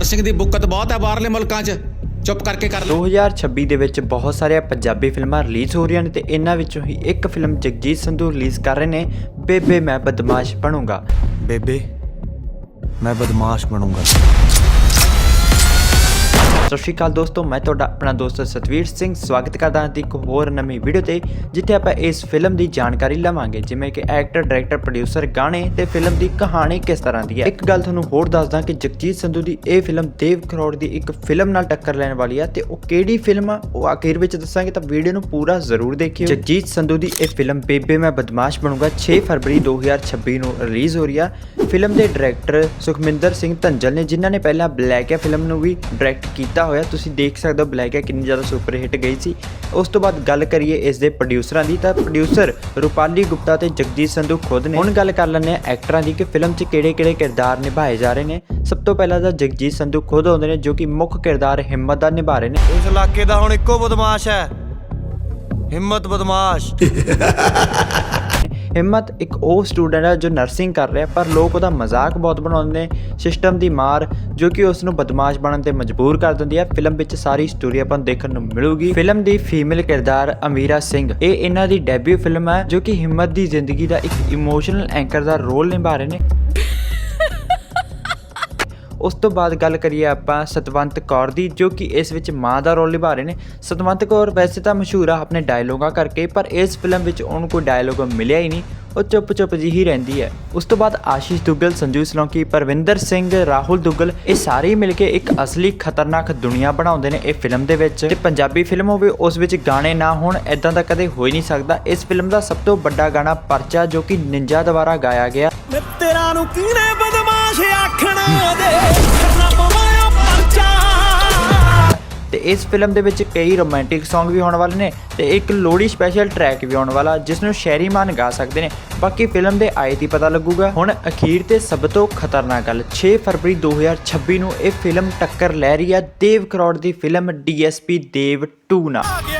Nursing ਦੀ ਬੁੱਕਤ ਬਹੁਤ ਹੈ ਬਾਹਰਲੇ ਮੁਲਕਾਂ 'ਚ। ਚੁੱਪ ਕਰਕੇ ਕਰ ਲਓ 2026 ਦੇ ਵਿੱਚ ਬਹੁਤ ਸਾਰੀਆਂ ਪੰਜਾਬੀ ਫਿਲਮਾਂ ਰਿਲੀਜ਼ ਹੋ ਰਹੀਆਂ ਨੇ ਤੇ ਇਹਨਾਂ ਵਿੱਚੋਂ ਹੀ ਇੱਕ ਫਿਲਮ ਜਗਜੀਤ ਸੰਧੂ ਰਿਲੀਜ਼ ਕਰ ਰਹੇ ਨੇ ਬੇਬੇ ਮੈਂ ਬਦਮਾਸ਼ ਬਣੂੰਗਾ। ਬੇਬੇ ਮੈਂ ਬਦਮਾਸ਼ ਬਣੂੰਗਾ। ਸਤਿ ਸ਼੍ਰੀ ਅਕਾਲ ਦੋਸਤੋ, ਮੈਂ ਤੁਹਾਡਾ ਆਪਣਾ ਦੋਸਤ ਸਤਵੀਰ ਸਿੰਘ ਸਵਾਗਤ ਕਰਦਾ ਹਾਂ ਦੀ ਇੱਕ ਹੋਰ ਨਵੀਂ ਵੀਡੀਓ ਤੇ, ਜਿੱਥੇ ਆਪਾਂ ਇਸ ਫਿਲਮ ਦੀ ਜਾਣਕਾਰੀ ਲਵਾਂਗੇ, ਜਿਵੇਂ ਕਿ ਐਕਟਰ ਡਾਇਰੈਕਟਰ ਪ੍ਰੋਡਿਊਸਰ ਗਾਣੇ ਤੇ ਫਿਲਮ ਦੀ ਕਹਾਣੀ ਕਿਸ ਤਰ੍ਹਾਂ ਦੀ ਹੈ। ਇੱਕ ਗੱਲ ਤੁਹਾਨੂੰ ਹੋਰ ਦੱਸਦਾ ਕਿ ਜਗਜੀਤ ਸੰਧੂ ਦੀ ਇਹ ਫਿਲਮ ਦੇਵ ਖਰੋੜ ਦੀ ਇੱਕ ਫਿਲਮ ਨਾਲ ਟੱਕਰ ਲੈਣ ਵਾਲੀ ਆ ਤੇ ਉਹ ਕਿਹੜੀ ਫਿਲਮ ਆ, ਉਹ ਆਖਿਰ ਵਿੱਚ ਦੱਸਾਂਗੇ ਤਾਂ ਵੀਡੀਓ ਨੂੰ ਪੂਰਾ ਜ਼ਰੂਰ ਦੇਖਿਓ। ਜਗਜੀਤ ਸੰਧੂ ਦੀ ਇਹ ਫਿਲਮ ਬੇਬੇ ਮੈਂ ਬਦਮਾਸ਼ ਬਣੂਗਾ 6 ਫਰਵਰੀ 2026 ਨੂੰ ਰਿਲੀਜ਼ ਹੋ ਰਹੀ ਆ। ਫਿਲਮ ਦੇ ਡਾਇਰੈਕਟਰ ਸੁਖਮਿੰਦਰ ਸਿੰਘ ਧੰਜਲ ਨੇ, ਜਿਨ੍ਹਾਂ ਨੇ ਪਹਿਲਾਂ ਬਲੈਕ ਹੈ ਫਿਲਮ ਨੂੰ ਵੀ ਡਾਇਰੈਕਟ ਕੀਤਾ ਹੋਇਆ ਤੁਸੀਂ ਦੇਖ ਸਕਦੇ ਹੋ ਬਲੈਕ ਹੈ ਕਿੰਨੀ ਜ਼ਿਆਦਾ ਸੁਪਰ ਹਿੱਟ ਗਈ ਸੀ। ਉਸ ਤੋਂ ਬਾਅਦ ਗੱਲ ਕਰੀਏ ਇਸ ਦੇ ਪ੍ਰੋਡਿਊਸਰਾਂ ਦੀ ਤਾਂ ਪ੍ਰੋਡਿਊਸਰ ਰੂਪਾਲੀ ਗੁਪਤਾ ਤੇ ਜਗਜੀਤ ਸੰਧੂ ਖੁਦ ਨੇ ਹੁਣ ਗੱਲ ਕਰ ਲੈਂਦੇ ਆ ਐਕਟਰਾਂ ਦੀ ਕਿ ਫਿਲਮ 'ਚ ਕਿਹੜੇ-ਕਿਹੜੇ ਕਿਰਦਾਰ ਨਿਭਾਏ ਜਾ ਰਹੇ ਨੇ। ਸਭ ਤੋਂ ਪਹਿਲਾਂ ਤਾਂ ਜਗਜੀਤ ਸੰਧੂ ਖੁਦ ਆਉਂਦੇ ਨੇ ਜੋ ਕਿ ਮੁੱਖ ਕਿਰਦਾਰ ਹਿੰਮਤ ਦਾ ਨਿਭਾ ਰਹੇ ਨੇ। ਇਸ ਇਲਾਕੇ ਦਾ ਹੁਣ ਇੱਕੋ ਬਦਮਾਸ਼ ਹੈ। ਹਿੰਮਤ ਬਦਮਾਸ਼। ਹਿੰਮਤ ਇੱਕ ਉਹ ਸਟੂਡੈਂਟ ਹੈ ਜੋ ਨਰਸਿੰਗ ਕਰ ਰਿਹਾ, ਪਰ ਲੋਕ ਉਹਦਾ ਮਜ਼ਾਕ ਬਹੁਤ ਬਣਾਉਂਦੇ ਨੇ, ਸਿਸਟਮ ਦੀ ਮਾਰ ਜੋ ਕਿ ਉਸ ਨੂੰ ਬਦਮਾਸ਼ ਬਣਨ ਤੇ ਮਜਬੂਰ ਕਰ ਦਿੰਦੀ ਹੈ। ਫਿਲਮ ਵਿੱਚ ਸਾਰੀ ਸਟੋਰੀ ਆਪਾਂ ਨੂੰ ਦੇਖਣ ਨੂੰ ਮਿਲੂਗੀ। ਫਿਲਮ ਦੀ ਫੀਮੇਲ ਕਿਰਦਾਰ ਅਮੀਰਾ ਸਿੰਘ। ਇਹ ਇਹਨਾਂ ਦੀ ਡੈਬਿਊ ਫਿਲਮ ਹੈ, ਜੋ ਕਿ ਹਿੰਮਤ ਦੀ ਜ਼ਿੰਦਗੀ ਦਾ ਇੱਕ ਇਮੋਸ਼ਨਲ ਐਂਕਰ ਦਾ ਰੋਲ ਨਿਭਾ ਰਹੇ ਨੇ। ਉਸ ਤੋਂ ਬਾਅਦ ਗੱਲ ਕਰੀਏ ਆਪਾਂ ਸਤਵੰਤ ਕੌਰ ਦੀ, ਜੋ ਕਿ ਇਸ ਵਿੱਚ ਮਾਂ ਦਾ ਰੋਲ ਨਿਭਾ ਰਹੇ ਨੇ। ਸਤਵੰਤ ਕੌਰ ਵੈਸੇ ਤਾਂ ਮਸ਼ਹੂਰ ਆ ਆਪਣੇ ਡਾਇਲੋਗਾਂ ਕਰਕੇ, ਪਰ ਇਸ ਫਿਲਮ ਵਿੱਚ ਉਹਨੂੰ ਕੋਈ ਡਾਇਲੋਗ ਮਿਲਿਆ ਹੀ ਨਹੀਂ, ਉਹ ਚੁੱਪ ਚੁੱਪ ਜਿਹੀ ਹੀ ਰਹਿੰਦੀ ਹੈ। ਉਸ ਤੋਂ ਬਾਅਦ ਆਸ਼ੀਸ਼ ਦੁੱਗਲ, ਸੰਜੂ ਸਲੌਂਕੀ, ਪਰਵਿੰਦਰ ਸਿੰਘ, ਰਾਹੁਲ ਦੁੱਗਲ, ਇਹ ਸਾਰੇ ਮਿਲ ਕੇ ਇੱਕ ਅਸਲੀ ਖਤਰਨਾਕ ਦੁਨੀਆ ਬਣਾਉਂਦੇ ਨੇ ਇਹ ਫਿਲਮ ਦੇ ਵਿੱਚ। ਤੇ ਪੰਜਾਬੀ ਫਿਲਮ ਹੋਵੇ, ਉਸ ਵਿੱਚ ਗਾਣੇ ਨਾ ਹੋਣ ਐਦਾਂ ਦਾ ਕਦੇ ਹੋ ਹੀ ਨਹੀਂ ਸਕਦਾ। ਇਸ ਫਿਲਮ ਦਾ ਸਭ ਤੋਂ ਵੱਡਾ ਗਾਣਾ ਪਰਚਾ, ਜੋ ਕਿ ਨਿੰਜਾ ਦੁਆਰਾ ਗਾਇਆ ਗਿਆ। ਮਿੱਤਰਾਂ ਨੂੰ ਕਿਹਨੇ ਬਦਮਾਸ਼ ਆਖਣਾ ਦੇ ਕਰਨਾ ਪਵਾਇਆ ਪਰਚਾ। ਤੇ ਇਸ ਫਿਲਮ ਦੇ ਵਿੱਚ ਕਈ ਰੋਮਾਂਟਿਕ Song ਵੀ ਹੋਣ ਵਾਲੇ ਨੇ ਤੇ ਇੱਕ ਲੋਹੜੀ ਸਪੈਸ਼ਲ ਟਰੈਕ ਵੀ ਆਉਣ ਵਾਲਾ ਜਿਸ ਨੂੰ ਸ਼ੈਰੀ ਮਾਨ ਗਾ ਸਕਦੇ ਨੇ। ਬਾਕੀ ਫਿਲਮ ਦੇ ਆਏ ਦੀ ਪਤਾ ਲੱਗੂਗਾ। ਹੁਣ ਅਖੀਰ ਤੇ ਸਭ ਤੋਂ ਖਤਰਨਾਕ ਗੱਲ 6 ਫਰਵਰੀ 2026 ਨੂੰ ਇਹ ਫਿਲਮ ਟੱਕਰ ਲੈ ਰਹੀ ਹੈ ਦੇਵ ਕਰੋੜ ਦੀ ਫਿਲਮ DSP ਦੇਵ 2 ਨਾਲ।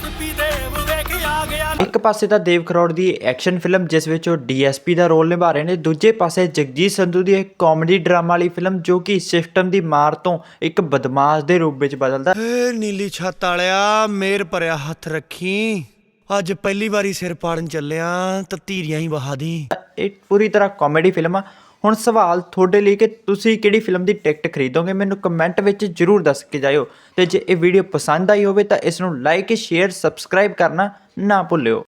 ਡੀਐਸਪੀ ਦੇਵ ਵੇਖ ਆ ਗਿਆ ਇੱਕ ਪਾਸੇ ਤਾਂ ਦੇਵ ਕਰੋੜ ਦੀ ਐਕਸ਼ਨ ਫਿਲਮ ਜਿਸ ਵਿੱਚ ਉਹ ਡੀਐਸਪੀ ਦਾ ਰੋਲ ਨਿਭਾ ਰਹੇ ਨੇ ਦੂਜੇ ਪਾਸੇ ਜਗਜੀਤ ਸੰਧੂ ਦੀ ਇੱਕ ਕਾਮੇਡੀ ਡਰਾਮਾ ਵਾਲੀ ਫਿਲਮ ਜੋ ਕਿ ਸਿਸਟਮ ਦੀ ਮਾਰ ਤੋਂ ਇੱਕ ਬਦਮਾਸ਼ ਦੇ ਰੂਪ ਵਿੱਚ ਬਦਲਦਾ। ਏ ਨੀਲੀ ਛੱਤ ਵਾਲਿਆ ਮੇਰ ਭਰਿਆ ਹੱਥ ਰੱਖੀ। ਅੱਜ ਪਹਿਲੀ ਵਾਰੀ ਸਿਰ ਪਾੜਨ ਚੱਲਿਆ ਤਾਂ ਧੀਰੀਆਂ ਹੀ ਵਹਾ ਦੀ। ਇਹ ਪੂਰੀ ਤਰ੍ਹਾਂ ਕਾਮੇਡੀ ਫਿਲਮ ਆ। ਹੁਣ ਸਵਾਲ ਤੁਹਾਡੇ ਲਈ ਕਿ ਤੁਸੀਂ ਕਿਹੜੀ ਫਿਲਮ ਦੀ ਟਿਕਟ ਖਰੀਦੋਗੇ? ਮੈਨੂੰ ਕਮੈਂਟ ਵਿੱਚ ਜਰੂਰ ਦੱਸ ਕੇ ਜਾਇਓ। ਤੇ ਜੇ ਇਹ ਵੀਡੀਓ ਪਸੰਦ ਆਈ ਹੋਵੇ ਤਾਂ ਇਸ ਨੂੰ ਲਾਈਕ ਸ਼ੇਅਰ ਸਬਸਕ੍ਰਾਈਬ ਕਰਨਾ ਨਾ ਭੁੱਲਿਓ।